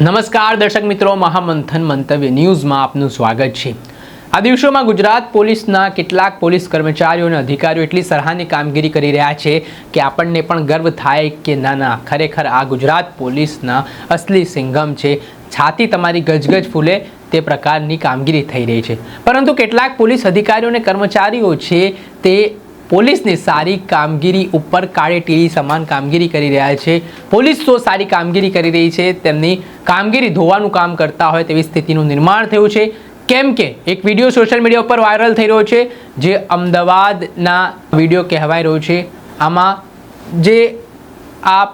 નમસ્કાર, દર્શક મિત્રો, મહામંથન મંતવ્ય ન્યૂઝમાં આપનું સ્વાગત છે. આ દિવસોમાં ગુજરાત પોલીસના કેટલાક પોલીસ કર્મચારીઓ અને અધિકારીઓ એટલી સરાહની કામગીરી કરી રહ્યા છે કે આપણને પણ ગર્વ થાય કે ના ના ખરેખર આ ગુજરાત પોલીસના અસલી સિંઘમ છે. છાતી તમારી ગજગજ ફૂલે તે પ્રકારની કામગીરી થઈ રહી છે. પરંતુ કેટલાક પોલીસ અધિકારીઓ અને કર્મચારીઓ છે તે પોલીસની સારી કામગીરી ઉપર કાળે ટીલી સમાન કામગીરી કરી રહ્યા છે. પોલીસ તો સારી કામગીરી કરી રહી છે. તેમની કામગીરી ધોવાનું કામ કરતા હોય તેવી સ્થિતિનું નિર્માણ થયું છે. કેમ કે એક વીડિયો સોશિયલ મીડિયા ઉપર વાયરલ થઈ રહ્યો છે, જે અમદાવાદના વીડિયો કહેવાય રહ્યો છે. આમાં જે આ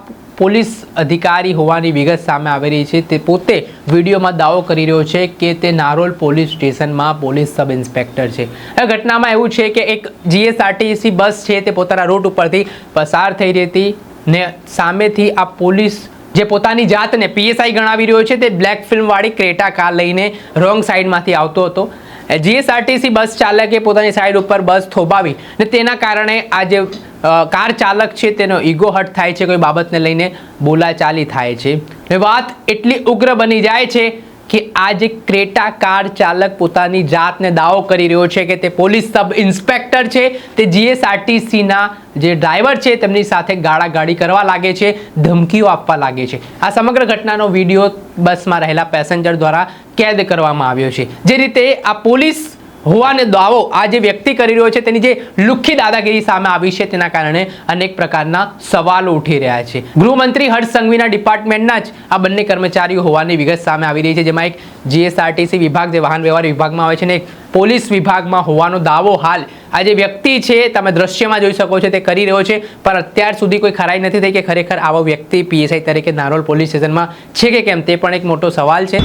પોલીસ અધિકારી હોવાની વિગત સામે આવી રહી છે. તે પોતે વિડીયોમાં દાવો કરી રહ્યો છે કે તે નારોલ પોલીસ સ્ટેશનમાં પોલીસ સબ ઇન્સ્પેક્ટર છે. આ ઘટનામાં એવું છે કે એક જીએસઆરટીસી બસ છે તે પોતાના રૂટ ઉપરથી પસાર થઈ રહી હતી ને સામેથી આ પોલીસ જે પોતાની જાતને પીએસઆઈ ગણાવી રહ્યો છે તે બ્લેક ફિલ્મવાળી ક્રેટા કાર લઈને રોંગ સાઈડમાંથી આવતો હતો. જીએસઆરટીસી બસ ચાલકે પોતાની સાઈડ ઉપર બસ થોભાવી ને તેના કારણે આ જે કાર ચાલક છે તેનો ઈગો હટ થાય છે, કોઈ બાબતને લઈને બોલાચાલી થાય છે. વાત એટલી ઉગ્ર બની જાય છે કે આ જે ક્રેટા કાર ચાલક પોતાની જાતને દાવો કરી રહ્યો છે કે તે પોલીસ સબ ઇન્સ્પેક્ટર છે. તે જીએસઆરટીસીના જે ડ્રાઈવર છે તેમની સાથે ગાળાગાળી કરવા લાગે છે, ધમકીઓ આપવા લાગે છે. આ સમગ્ર ઘટનાનો વીડિયો બસમાં રહેલા પેસેન્જર દ્વારા કેદ કરવામાં આવ્યો છે. જે રીતે આ પોલીસ હોવાને દાવો આ જે વ્યક્તિ કરી રહ્યો છે તેની જે લુખ્ખી દાદાગીરી સામે આવી છે તેના કારણે અનેક પ્રકારના સવાલો ઉઠી રહ્યા છે. ગૃહમંત્રી હર્ષ સંઘવીના ડિપાર્ટમેન્ટના જ આ બંને કર્મચારીઓ હોવાની વિગત સામે આવી રહી છે, જેમાં એક જીએસઆરટીસી વિભાગ, જે વાહન વ્યવહાર વિભાગમાં આવે છે ને એક પોલીસ વિભાગમાં હોવાનો દાવો હાલ. આ જે વ્યક્તિ છે, તમે દ્રશ્યમાં જોઈ શકો છો તે કરી રહ્યો છે, પણ અત્યાર સુધી કોઈ ખરાઈ નથી થઈ કે ખરેખર આવો વ્યક્તિ પીએસઆઈ તરીકે નારોલ પોલીસ સ્ટેશનમાં છે કે કેમ તે પણ એક મોટો સવાલ છે.